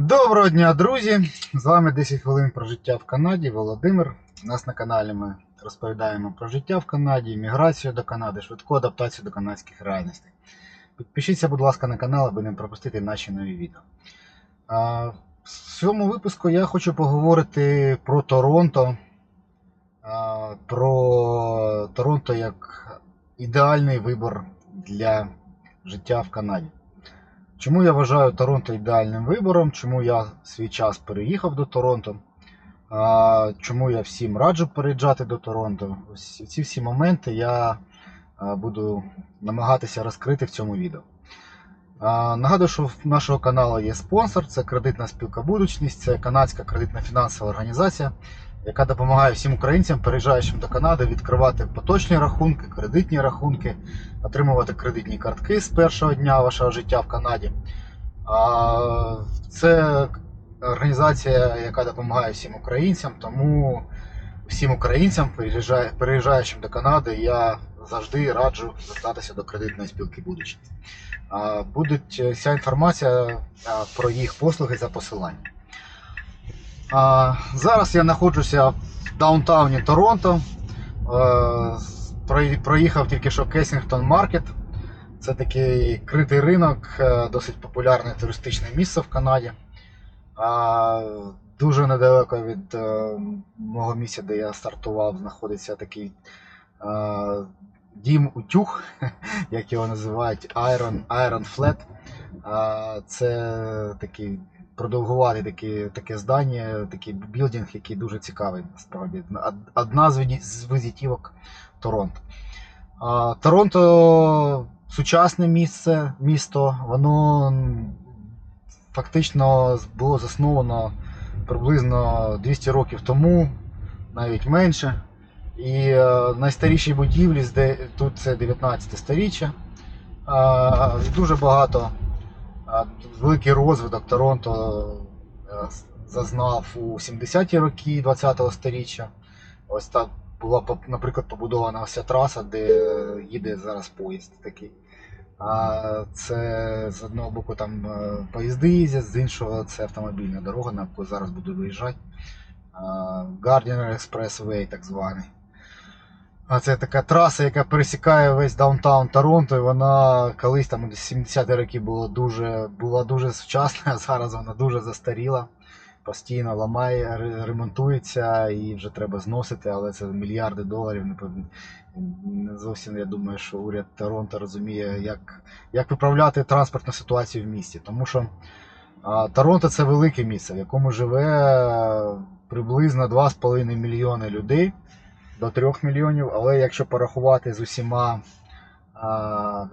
Доброго дня, друзі! З вами 10 хвилин про життя в Канаді. Володимир. У нас на каналі ми розповідаємо про життя в Канаді, міграцію до Канади, швидку адаптацію до канадських реальностей. Підпишіться, будь ласка, на канал, аби не пропустити наші нові відео. В цьому випуску я хочу поговорити про Торонто. Про Торонто як ідеальний вибор для життя в Канаді. Чому я вважаю Торонто ідеальним вибором? Чому я свій час переїхав до Торонто? Чому я всім раджу переїжджати до Торонто? Ось ці всі моменти я буду намагатися розкрити в цьому відео. Нагадую, що в нашого каналу є спонсор, це кредитна спілка Будучність, це канадська кредитна фінансова організація, яка допомагає всім українцям, переїжджаючим до Канади, відкривати поточні рахунки, кредитні рахунки, отримувати кредитні картки з першого дня вашого життя в Канаді. Це організація, яка допомагає всім українцям, тому всім українцям, переїжджаючим до Канади, я завжди раджу звертатися до кредитної спілки. А, Буде вся інформація про їх послуги за посиланням. А, Зараз я знаходжуся в даунтауні Торонто. Е, Проїхав тільки що Кесінгтон Маркет. Це такий критий ринок, е, досить популярне туристичне місце в Канаді. А, Дуже недалеко від е, мого місця, де я стартував, знаходиться такий е, дім утюг, як його називають, Iron, Iron Flat. А, Це такий продовгуватий таке, таке здання, такий білдинг, який дуже цікавий насправді. Одна з візитівок Торонто. Торонто сучасне місце, місто, воно фактично було засновано приблизно 200 років тому, навіть менше. І е, найстаріші будівлі тут це 19 сторіччя. Дуже багато великий розвиток Торонто е, зазнав у 70-ті роки 20-го сторіччя. Ось так була, наприклад, побудована ось траса, де їде зараз поїзд такий. А це з одного боку там е, поїзди їздять, з іншого це автомобільна дорога, на яку зараз буду виїжджати. Gardiner Expressway, так званий. А це така траса, яка пересікає весь даунтаун Торонто, і вона колись там у 70-ті роки була дуже, була дуже сучасна, а зараз вона дуже застаріла. Постійно ламає, ремонтується і вже треба зносити, але це мільярди доларів. Не, зовсім я думаю, що уряд Торонто розуміє, як, як виправляти транспортну ситуацію в місті. Тому що а, Торонто це велике місце, в якому живе приблизно 2,5 мільйони людей до 3 мільйонів, але якщо порахувати з усіма а,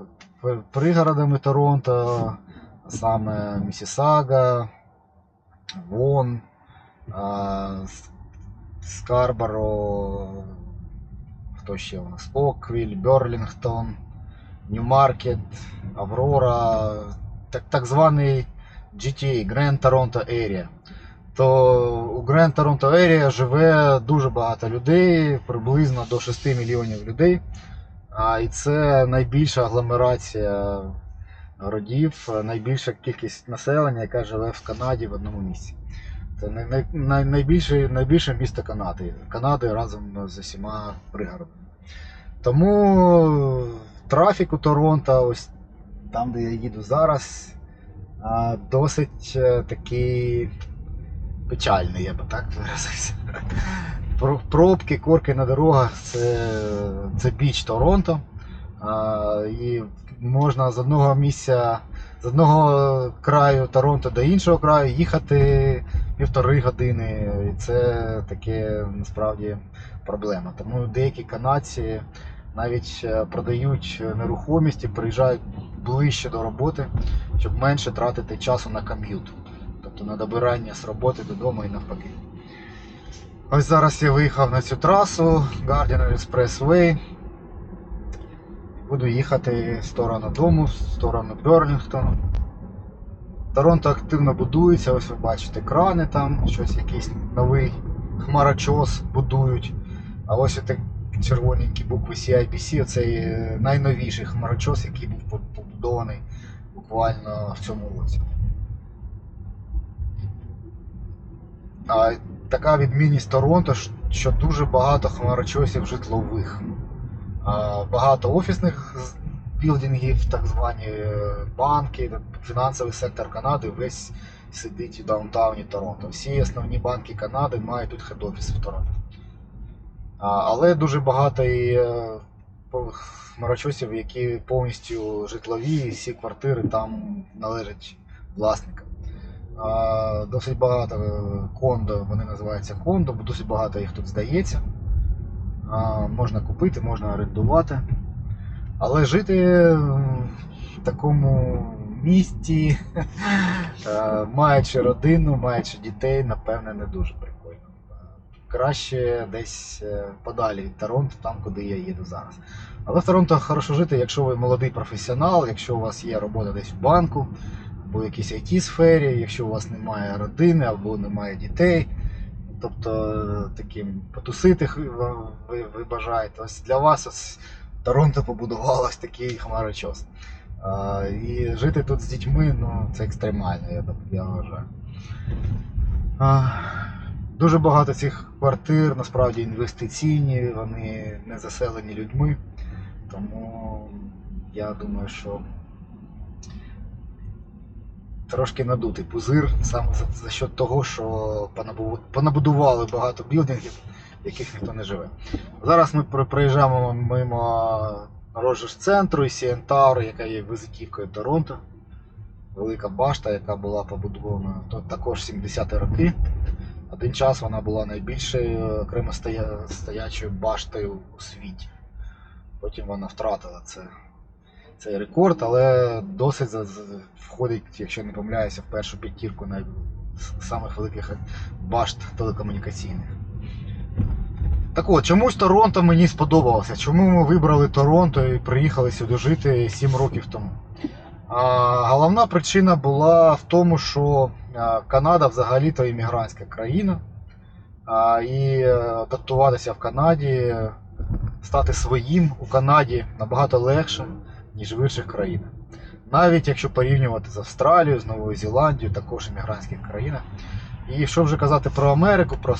пригородами Торонто, саме Місісага, Вон, а, Скарборо, хто ще у нас? Оквіль, Берлінгтон, Ньюмаркет, Аврора, так, так званий GTA, Grand Toronto Area то у Grand Toronto Area живе дуже багато людей, приблизно до 6 мільйонів людей. А, і це найбільша агломерація городів, найбільша кількість населення, яка живе в Канаді в одному місці. Це най, най, найбільше, найбільше місто Канади. Канади разом з усіма пригородами. Тому трафік у Торонто, ось там, де я їду зараз, досить е, такий печальний, я би так виразився. Пробки, корки на дорогах це, це біч Торонто. А, і можна з одного місця, з одного краю Торонто до іншого краю їхати півтори години. І це таке насправді проблема. Тому деякі канадці навіть е, продають нерухомість і приїжджають ближче до роботи, щоб менше тратити часу на ком'ют. Тобто на добирання з роботи додому і навпаки. Ось зараз я виїхав на цю трасу Gardiner Expressway. Буду їхати в сторону дому, в сторону Берлінгтону. Торонто активно будується, ось ви бачите крани там, щось якийсь новий хмарочос будують. А ось отак червоненькі букви CIBC, оцей е, найновіший хмарочос, який був побудований буквально в цьому році. А, така відмінність Торонто, що- дуже багато хмарочосів житлових. А, багато офісних білдингів, так звані е, банки, фінансовий сектор Канади весь сидить у даунтауні Торонто. Всі основні банки Канади мають тут хед-офіс в Торонто. А, але дуже багато і е, хмарочосів, які повністю житлові, всі квартири там належать власникам. Досить багато е, кондо, вони називаються кондо, бо досить багато їх тут здається. Можна купити, можна орендувати. Але жити е, в такому місті, е, маючи родину, маючи дітей, напевне, не дуже прикольно. Краще десь подалі від Торонто, там, куди я їду зараз. Але в Торонто хорошо жити, якщо ви молодий професіонал, якщо у вас є робота десь в банку, або в якійсь it сфері, якщо у вас немає родини або немає дітей. Тобто е, таким потусити ви, ви, бажаєте. Ось для вас ось Торонто побудувалось такий хмарочос. А, і жити тут з дітьми ну, це екстремально, я, я вважаю. А, дуже багато цих квартир насправді інвестиційні, вони не заселені людьми. Тому я думаю, що трошки надутий пузир саме за, за счет того, що понабудували багато білдингів, в яких ніхто не живе. Зараз ми проїжджаємо мимо Роджерс центру і Tower, яка є визитівкою Торонто. Велика башта, яка була побудована то- також 70-ті роки. Один час вона була найбільшою окремо стоячою баштою у світі. Потім вона втратила це, цей рекорд, але досить входить, якщо не помиляюся, в першу п'ятірку най... самих великих башт телекомунікаційних. Так от, чомусь Торонто мені сподобалося. Чому ми вибрали Торонто і приїхали сюди жити 7 років тому? А, головна причина була в тому, що Канада взагалі-то іммігрантська країна. А, і адаптуватися в Канаді, стати своїм у Канаді набагато легше, ніж в інших країнах. Навіть якщо порівнювати з Австралією, з Новою Зеландією, також іммігрантських країнах. І що вже казати про Америку, про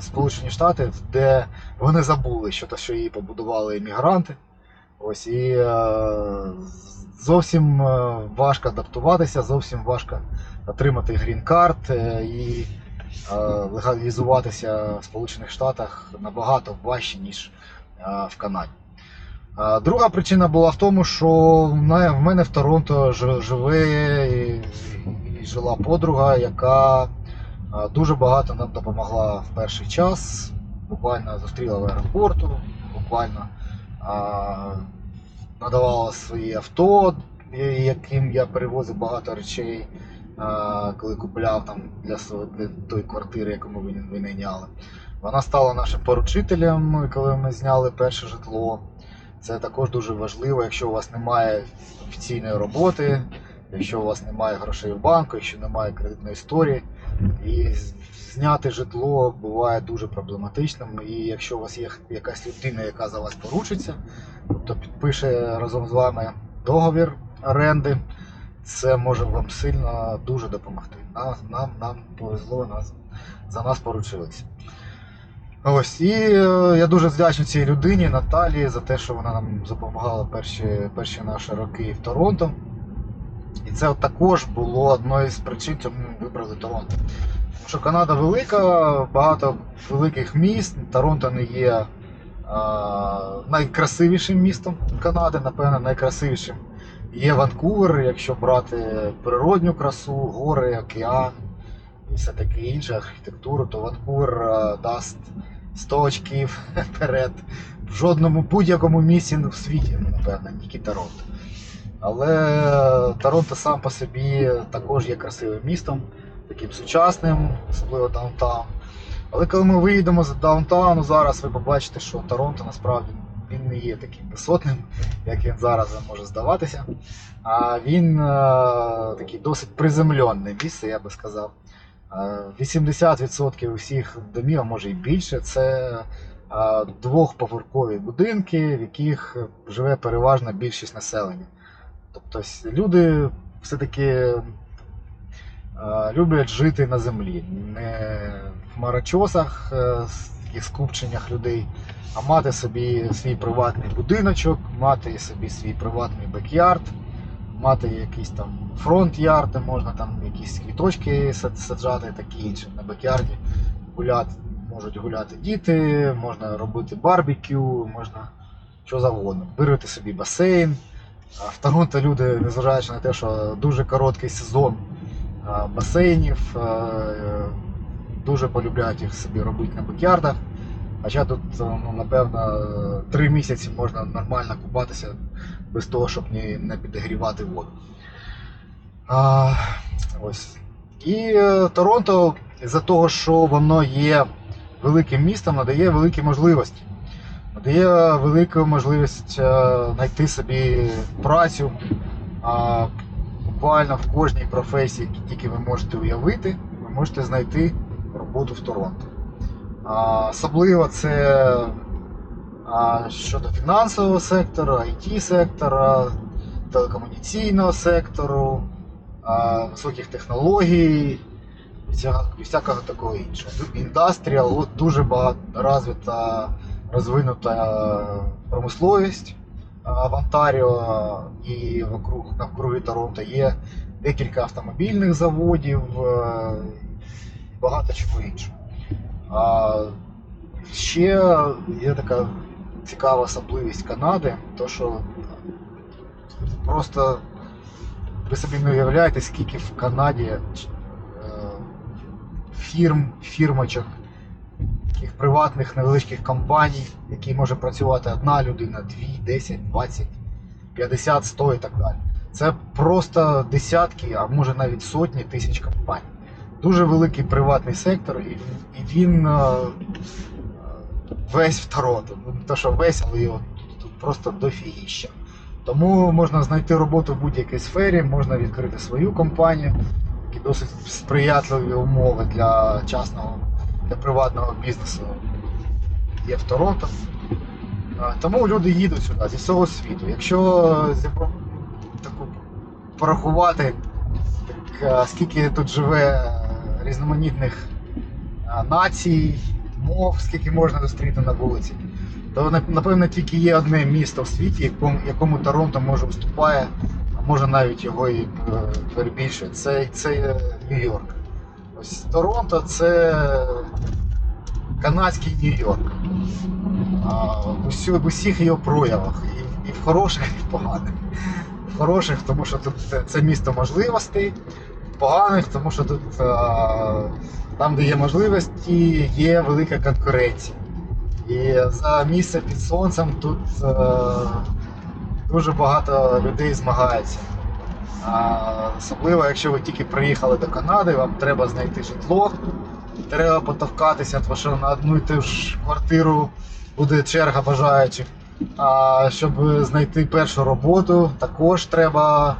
Сполучені Штати, де вони забули, що те, що її побудували іммігранти. Ось і е, зовсім е, важко адаптуватися, зовсім важко отримати грін-карт е, і легалізуватися в Сполучених Штатах набагато важче, ніж в Канаді. Друга причина була в тому, що в мене- в Торонто живе і, жила подруга, яка дуже багато нам допомогла в перший час. Буквально зустріла в аеропорту, буквально надавала свої авто, яким я перевозив багато речей, коли купляв там для, тої квартири, яку ми вин- винайняли. Вона стала нашим поручителем, коли ми зняли перше житло. Це також дуже важливо, якщо у вас немає офіційної роботи, якщо у вас немає грошей в банку, якщо немає кредитної історії. І зняти житло буває дуже проблематичним. І якщо у вас є якась людина, яка за вас поручиться, тобто підпише разом з вами договір оренди, це може вам сильно дуже допомогти. Нам, нам, нам повезло, нас, за нас поручилися. Ось, і е, я дуже вдячний цій людині, Наталії, за те, що вона нам допомагала перші, перші наші роки в Торонто. І це також було одною з причин, чому ми вибрали Торонто. Тому що Канада велика, багато великих міст. Торонто не є а, найкрасивішим містом Канади, напевно, найкрасивішим. Є Ванкувер, якщо брати природню красу, гори, океан і все таке інше, архітектуру, то Ванкувер дасть 100 очків вперед в жодному будь-якому місці в світі, ну, напевно, тільки Торонто. Але Торонто сам по собі також є красивим містом, таким сучасним, особливо даунтаун. Але коли ми виїдемо з даунтауну, зараз ви побачите, що Торонто насправді він не є таким висотним, як він зараз може здаватися. А він е, такий досить приземленне місце, я би сказав. Е, 80% усіх домів, а може і більше, це е, двохповерхові будинки, в яких живе переважна більшість населення. Тобто люди все-таки е, люблять жити на землі, не хмарочосах, е, з таких скупченнях людей, а мати собі свій приватний будиночок, мати собі свій приватний бекярд, мати якийсь там фронт-ярд, де можна там якісь квіточки саджати, такі інше на бекярді. Гуляти, можуть гуляти діти, можна робити барбекю, можна що завгодно. Вирити собі басейн. В Торонто люди, незважаючи на те, що дуже короткий сезон басейнів, дуже полюбляють їх собі робити на бекярдах. Хоча тут, ну, напевно, три місяці можна нормально купатися без того, щоб не підігрівати воду. А, ось. І е, Торонто, з-за того, що воно є великим містом, надає великі можливості. Надає велику можливість е, знайти собі працю а, буквально в кожній професії, які тільки ви можете уявити, ви можете знайти роботу в Торонто. А, Особливо це а, щодо фінансового сектору, IT сектора, телекомунікаційного сектору, високих технологій, і всякого такого іншого. Індастріал, дуже багато розвита, розвинута промисловість в Онтаріо і вокруг, навкруги Торонто є декілька автомобільних заводів, е, і багато чого іншого. Ще є така цікава особливість Канади, то що просто ви собі не уявляєте, скільки в Канаді е, фірм, фірмочок, таких приватних невеличких компаній, які може працювати одна людина, дві, 10, 20, 50, 100 і так далі. Це просто десятки, а може навіть сотні тисяч компаній. Дуже великий приватний сектор, і, і він е, весь в Торонто. Ну, не то, що весь, але його тут просто дофігіща. Тому можна знайти роботу в будь-якій сфері, можна відкрити свою компанію, які досить сприятливі умови для частного, для приватного бізнесу є в Торонто. Тому люди їдуть сюди зі всього світу. Якщо таку порахувати, так, скільки тут живе е, різноманітних націй, мов, скільки можна зустріти на вулиці, то нап- напевно тільки є одне місто в світі, якому, якому Торонто може уступає, а може навіть його і е, перебільшує. Це, це Нью-Йорк. Ось Торонто це канадський Нью-Йорк. В, усіх його проявах, і, і в хороших, і в поганих. В хороших, тому що тут це- місто можливостей, поганих, тому що тут а, там, де є можливості, є велика конкуренція. І за місце під сонцем тут е, дуже багато людей змагається. А, особливо, якщо ви тільки приїхали до Канади, вам треба знайти житло, треба потовкатися, тому що на одну і ту ж квартиру буде черга бажаючих. А щоб знайти першу роботу, також треба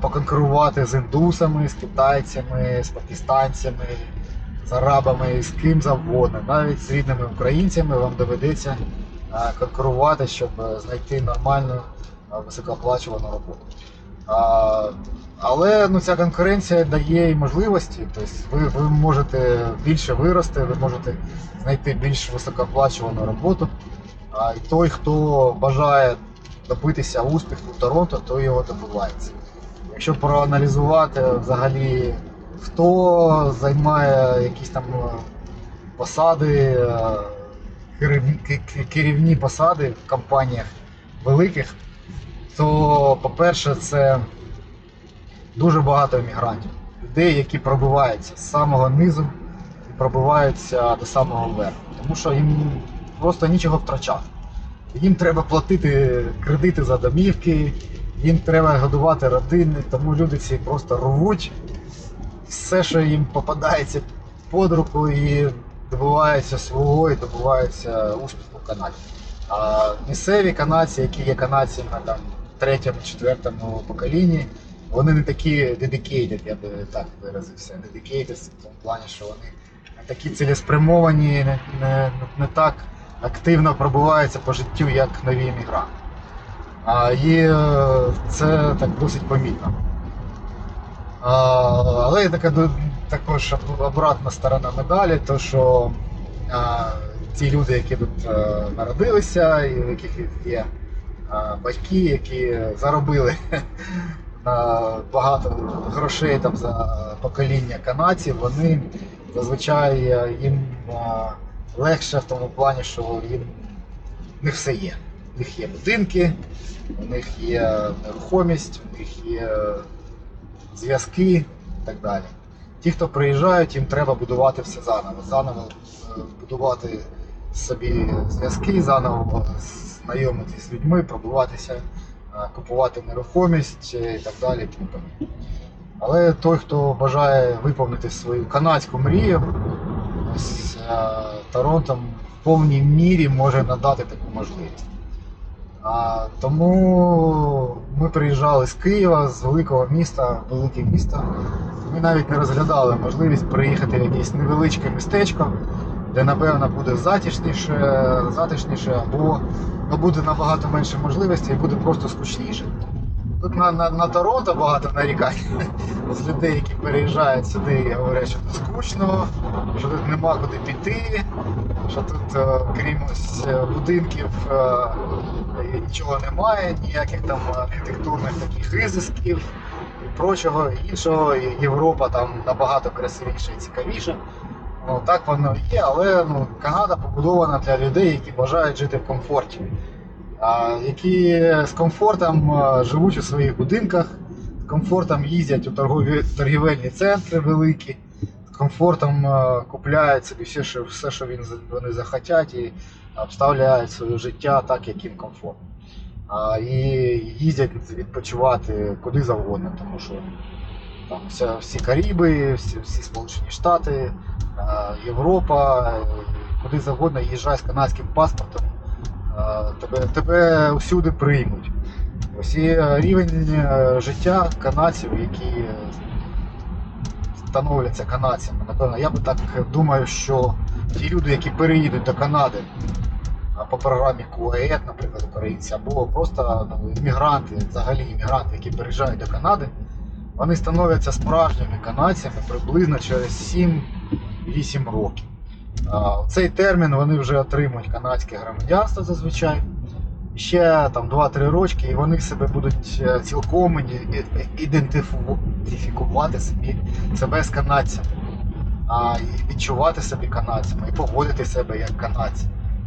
поконкурувати з індусами, з китайцями, з пакистанцями, з арабами, з ким завгодно. Навіть з рідними українцями вам доведеться конкурувати, щоб е, знайти нормальну високооплачувану роботу. Але ну, ця конкуренція дає і можливості. Тобто ви, ви можете більше вирости, ви можете знайти більш високооплачувану роботу. А той, хто бажає добитися успіху в Торонто, той його добивається. Якщо проаналізувати взагалі, хто займає якісь там е, посади, е, керівні, посади в компаніях великих, то, по-перше, це дуже багато емігрантів. Людей, які пробиваються з самого низу і пробиваються до самого верху. Тому що їм просто нічого втрачати. Їм треба платити кредити за домівки, їм треба годувати родини, тому люди всі просто рвуть все, що їм попадається під руку і добиваються свого і добиваються успіху в Канаді. А місцеві канадці, які є канадцями там третьому, четвертому поколінні, вони не такі dedicated, я би так виразився. Dedicated в тому плані, що вони не такі цілеспрямовані, не, не, не так активно пробиваються по життю, як нові іммігранти. А, і е, це так досить помітно. Але є така також обратна сторона медалі, то що ті люди, які тут е, народилися, і у яких є батьки, які заробили багато грошей там, за покоління канадців, вони зазвичай е, їм а, легше в тому плані, що їм в все є. У них є будинки, у них є нерухомість, у них є зв'язки і так далі. Ті, хто приїжджають, їм треба будувати все заново. Заново е, будувати собі зв'язки, заново знайомитися з людьми, пробуватися, е, купувати нерухомість е, і так далі. Але той, хто бажає виповнити свою канадську мрію, ось е, Торонто в повній мірі може надати таку можливість. А, тому ми приїжджали з Києва, з великого міста, велике місто. Ми навіть не розглядали можливість приїхати в якесь невеличке містечко, де напевно буде затишніше, затишніше або ну, буде набагато менше можливостей і буде просто скучніше. Тут на, на, на Торонто багато нарікань з людей, які переїжджають сюди і говорять, що тут скучно, що тут нема куди піти, що тут, е, крім ось е, будинків, е, нічого немає, ніяких там архітектурних таких ізисків і прочого іншого. Європа там набагато красивіша і цікавіша. Ну, так воно є, але ну, Канада побудована для людей, які бажають жити в комфорті, а, які з комфортом живуть у своїх будинках, з комфортом їздять у торгові, торгівельні центри великі, з комфортом купляють собі все, що, все, що він, вони захотять, і обставляють своє життя так, як їм комфортно. А, і їздять відпочивати куди завгодно, тому що там вся, всі Каріби, всі, всі Сполучені Штати, е, Європа, е, куди завгодно їжджай з канадським паспортом, е, тебе, тебе усюди приймуть. Ось і рівень життя канадців, які становляться канадцями. Напевно, я би так думаю, що ті люди, які переїдуть до Канади по програмі КУАЕД, наприклад, українці, або просто ну, іммігранти, взагалі іммігранти, які переїжджають до Канади, вони становляться справжніми канадцями приблизно через 7-8 років. Цей термін вони вже отримують канадське громадянство зазвичай. Ще там 2-3 рочки, і вони себе будуть е, цілком ідентифікувати собі себе з канадцями, а, і відчувати себе канадцями, і поводити себе як канадці.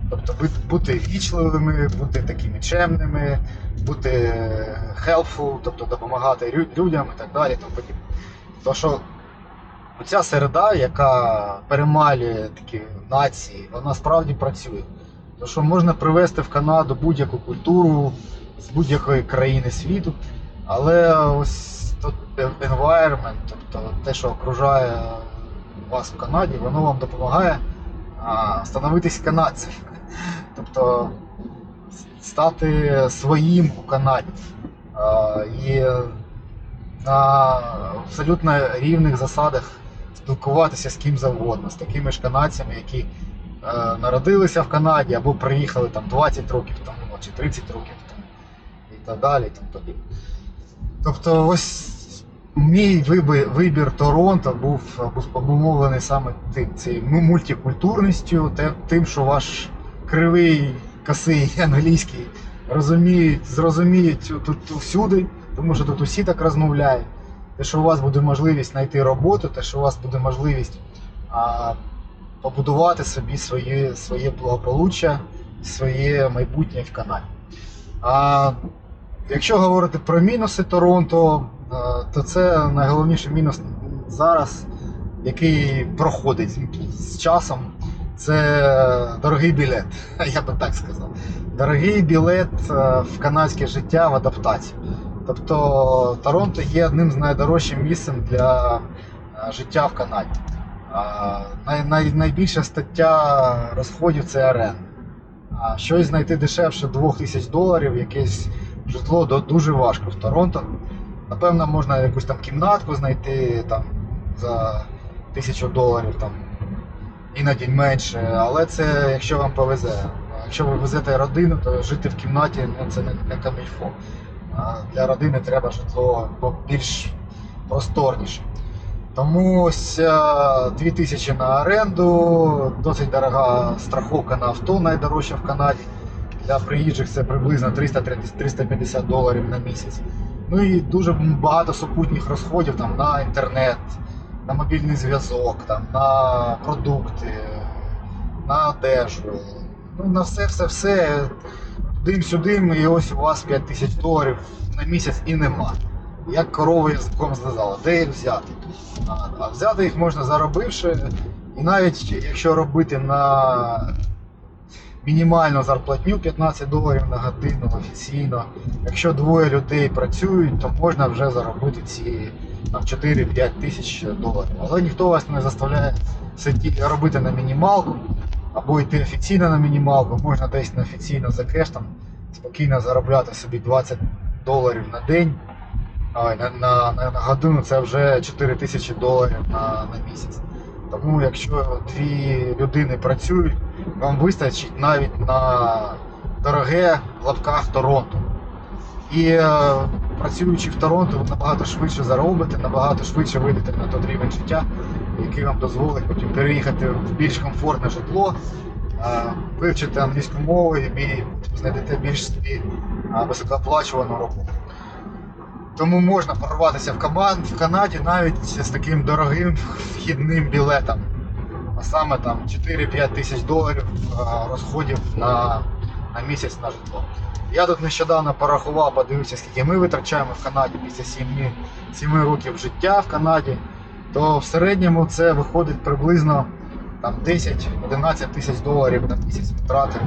Тобто бути вічливими, бути такими чемними, бути helpful, тобто допомагати людям і так далі. Тому. То що оця середа, яка перемалює такі нації, вона справді працює. Тому що можна привезти в Канаду будь-яку культуру з будь-якої країни світу, але ось тут environment, тобто те, що окружає вас в Канаді, воно вам допомагає а, становитись канадцем. Тобто стати своїм у Канаді. А, і на абсолютно рівних засадах спілкуватися з ким завгодно, з такими ж канадцями, які народилися в Канаді або приїхали там 20 років тому, чи 30 років тому, і так далі. тому. Тобто, ось мій вибір, вибір Торонто був обумовлений саме цією мультикультурністю, тим, що ваш кривий, косий англійський розуміють, зрозуміють тут всюди, тому що тут усі так розмовляють. Те, що у вас буде можливість знайти роботу, те, що у вас буде можливість а, побудувати собі своє, своє благополуччя, своє майбутнє в Канаді. А, якщо говорити про мінуси Торонто, то це найголовніший мінус зараз, який проходить з- часом. Це дорогий білет, я би так сказав. Дорогий білет е, в канадське життя в адаптацію. Тобто Торонто є одним з найдорожчим місцем для е, життя в Канаді. Най, най, найбільша стаття розходів це оренда. А щось знайти дешевше 2000 доларів, якесь житло дуже важко в Торонто. Напевно, можна якусь там кімнатку знайти там, за 1000 доларів, там, іноді менше, але це якщо вам повезе. Якщо ви везете родину, то жити в кімнаті ну, це не, не камільфо. Для родини треба житло більш просторніше. Тому ось е, 2000 на оренду, досить дорога страховка на авто, найдорожча в Канаді. Для приїжджих це приблизно 300-350 доларів на місяць. Ну і дуже багато супутніх розходів там, на інтернет, на мобільний зв'язок, там, на продукти, на одежу. Ну, на все, все, все. Дим-сюдим, і ось у вас 5 тисяч доларів на місяць і нема. Як корова язиком сказала, де їх взяти? А, взяти їх можна заробивши, і навіть якщо робити на мінімальну зарплатню 15 доларів на годину офіційно, якщо двоє людей працюють, то можна вже заробити ці 4-5 тисяч доларів. Але ніхто вас не заставляє робити на мінімалку або йти офіційно на мінімалку, можна десь неофіційно за кеш там спокійно заробляти собі 20 доларів на день. Ой, на, на, на, годину це вже 4 тисячі доларів на, на місяць. Тому якщо дві людини працюють, вам вистачить навіть на дороге в лапках Торонто. І е, працюючи в Торонто, ви набагато швидше заробите, набагато швидше вийдете на той рівень життя, який вам дозволить потім переїхати в більш комфортне житло, е, вивчити англійську мову і знайдете більш собі е, високооплачувану роботу. Тому можна порватися в, команд, в Канаді навіть з таким дорогим вхідним білетом. А саме там 4-5 тисяч доларів розходів на, на місяць на житло. Я тут нещодавно порахував, подивився, скільки ми витрачаємо в Канаді після 7, 7 років життя в Канаді, то в середньому це виходить приблизно там 10-11 тисяч доларів на місяць витрати.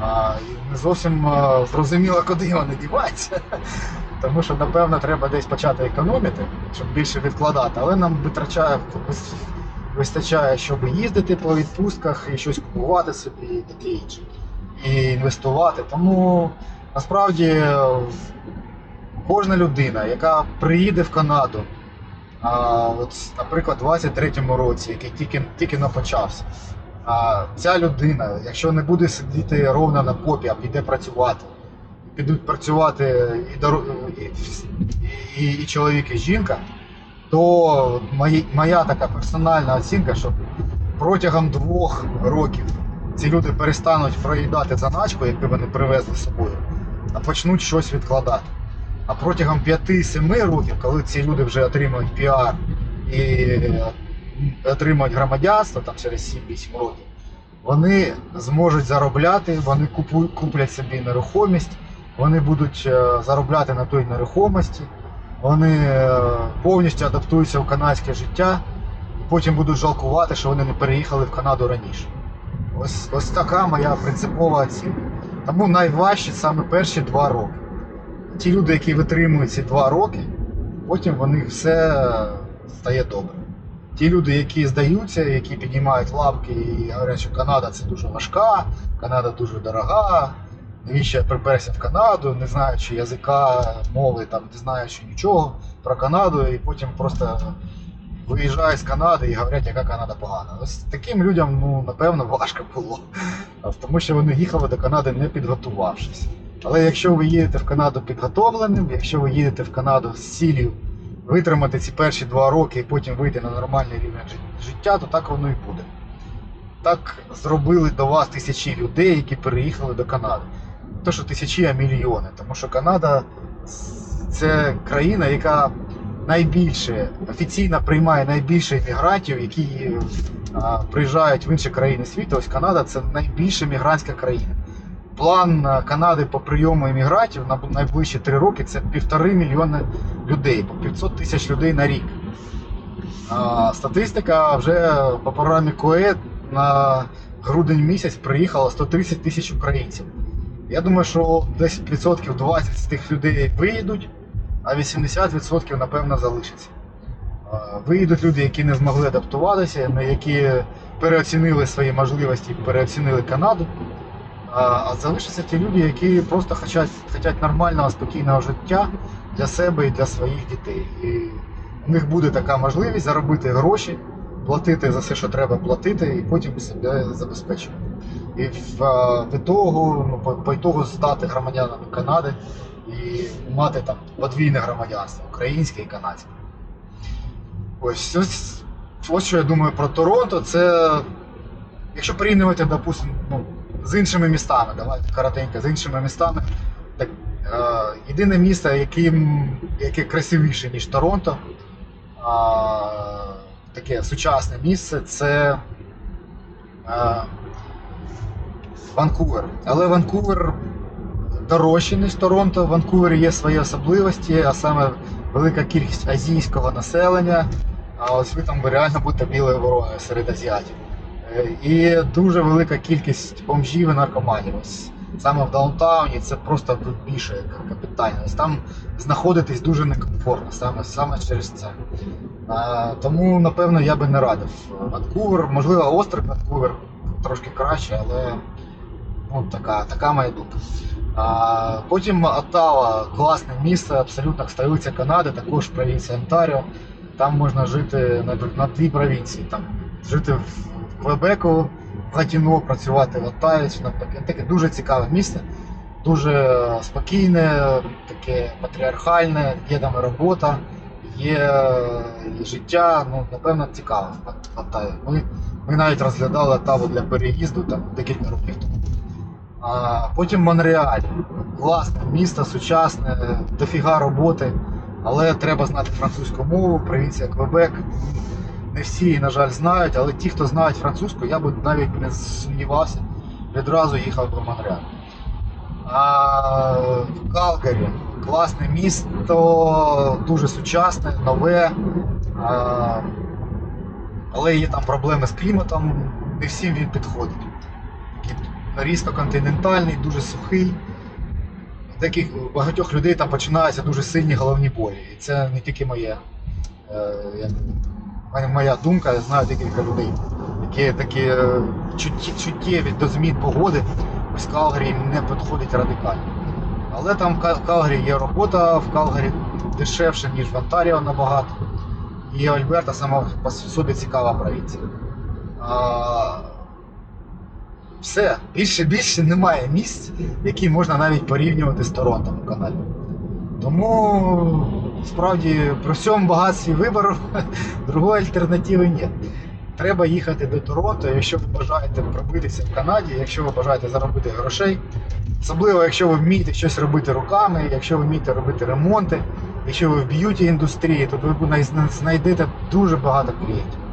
А, і не зовсім а, зрозуміло, куди вони діваються. Тому що, напевно, треба десь почати економити, щоб більше відкладати, але нам витрачає, вистачає, щоб їздити по відпустках і щось купувати собі і таке інше. І інвестувати. Тому насправді кожна людина, яка приїде в Канаду, а, от, наприклад, у 23-му році, який тільки, тільки не почався. А ця людина, якщо не буде сидіти ровно на попі, а піде працювати, підуть працювати і, доро- і, і, і чоловік, і жінка, то мої- моя така персональна оцінка, що протягом двох років ці люди перестануть проїдати заначку, яку вони привезли з собою, а почнуть щось відкладати. А протягом 5-7 років, коли ці люди вже отримують піар і е, отримують громадянство там через 7-8 років, вони зможуть заробляти, вони куплять собі нерухомість, вони будуть е, заробляти на той нерухомості, вони е, повністю адаптуються в канадське життя потім будуть жалкувати, що вони не переїхали в Канаду раніше. Ось, ось така моя принципова оцінка. Тому найважче саме перші два роки. Ті люди, які витримують ці два роки, потім в них все стає добре. Ті люди, які здаються, які піднімають лапки і говорять, що Канада це дуже важка, Канада дуже дорога. Навіщо я приперся в Канаду, не знаючи язика, мови, там, не знаючи нічого про Канаду, і потім просто виїжджають з Канади і говорять, яка Канада погана. Ось таким людям, ну, напевно, важко було. Тому що вони їхали до Канади не підготувавшись. Але якщо ви їдете в Канаду підготовленим, якщо ви їдете в Канаду з цілею витримати ці перші два роки і потім вийти на нормальний рівень життя, то так воно і буде. Так зробили до вас тисячі людей, які переїхали до Канади. То, що тисячі, а мільйони. Тому що Канада це країна, яка найбільше офіційно приймає найбільше іммігрантів, які а, приїжджають в інші країни світу. Ось Канада це найбільша мігрантська країна. План Канади по прийому іммігрантів на найближчі три роки це півтори мільйони людей, по 500 тисяч людей на рік. А, Статистика вже по програмі КОЕ на грудень місяць приїхало 130 тисяч українців. Я думаю, що десь відсотків 20 з тих людей виїдуть, а 80% напевно залишаться. Виїдуть люди, які не змогли адаптуватися, які переоцінили свої можливості, переоцінили Канаду. А а залишаться ті люди, які просто хочуть, хочуть нормального, спокійного життя для себе і для своїх дітей. І у них буде така можливість заробити гроші, платити за все, що треба платити, і потім себе забезпечувати. І в, а, в ну, по, по ітогу стати громадянами Канади і мати там подвійне громадянство українське і канадське. Ось, ось, ось що я думаю про Торонто. Це, якщо порівнювати, допустим, ну, з іншими містами, давайте коротенько, з іншими містами. Так, е, єдине місто, яким, яке красивіше, ніж Торонто, е, таке сучасне місце, це е, Ванкувер. Але Ванкувер дорожче, ніж Торонто. В Ванкувері є свої особливості, а саме велика кількість азійського населення. А ось ви там реально будете білою вороною серед азіатів. Е, І дуже велика кількість бомжів і наркоманів. Ось саме в даунтауні це просто більше капітально. Там знаходитись дуже некомфортно, саме, саме через це. А, тому, напевно, я би не радив Ванкувер. Можливо, остров Ванкувер трошки краще, але ну, така, така думка. А, потім Оттава класне місце, абсолютно столиця Канади, також провінція Онтаріо. Там можна жити на, дві провінції. Там жити в Квебеку, в Гатіно, працювати в Оттаві. навпаки. Таке дуже цікаве місце, дуже спокійне, таке патріархальне, є там робота, є життя. Ну, напевно, цікаво. Ми, ми навіть розглядали Оттаву для переїзду там декілька років. Потім Монреаль. Класне місто, сучасне, дофіга роботи, але треба знати французьку мову, провінція Квебек. Не всі, на жаль, знають, але ті, хто знають французьку, я б навіть не сумнівався, відразу їхав до Монреалю. А в Калгарі класне місто, дуже сучасне, нове. А, але є там проблеми з кліматом, не всім він підходить. Такий різко континентальний, дуже сухий. У багатьох людей там починаються дуже сильні головні болі. І це не тільки моє, е, моя- думка, я знаю декілька людей, які такі е, чуттєві до змін погоди. Ось Калгарі їм не підходить радикально. Але там в Калгарі є робота, в Калгарі дешевше, ніж в Онтаріо набагато. І Альберта сама по собі цікава провінція. Все, більше більше немає місць, які можна навіть порівнювати з Торонто в Канаді. Тому справді при всьому багатстві вибору другої альтернативи ні. Треба їхати до Торонто, якщо ви бажаєте пробитися в Канаді, якщо ви бажаєте заробити грошей. Особливо, якщо ви вмієте щось робити руками, якщо ви вмієте робити ремонти, якщо ви в б'юті індустрії, то ви знайдете дуже багато клієнтів.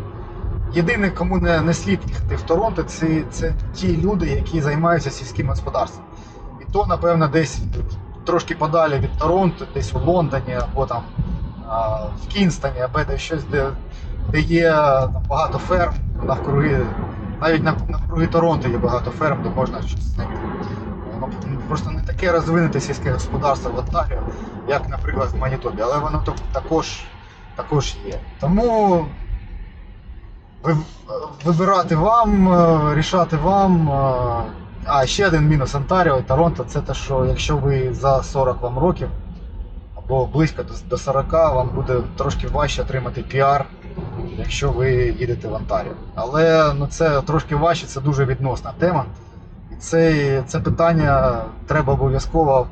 Єдине, кому не, не слід їхати в Торонто, це, це ті люди, які займаються сільським господарством. І то, напевно, десь трошки подалі від Торонто, десь у Лондоні або там а, в Кінстоні, або десь щось, де, де є там, багато ферм навкруги. Навіть нав- навкруги Торонто є багато ферм, де можна щось знайти. Просто не таке розвинуте сільське господарство в Онтаріо, як, наприклад, в Манітобі, але воно також, також є. Тому вибирати вам, е, рішати вам. е, А ще один мінус Онтаріо і Торонто це те, що якщо ви за 40 вам років або близько до- до 40, вам буде трошки важче отримати піар, якщо ви їдете в Онтаріо. Але ну, це трошки важче, це дуже відносна тема. І це, це питання треба обов'язково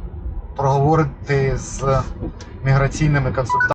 проговорити з міграційними консультантами.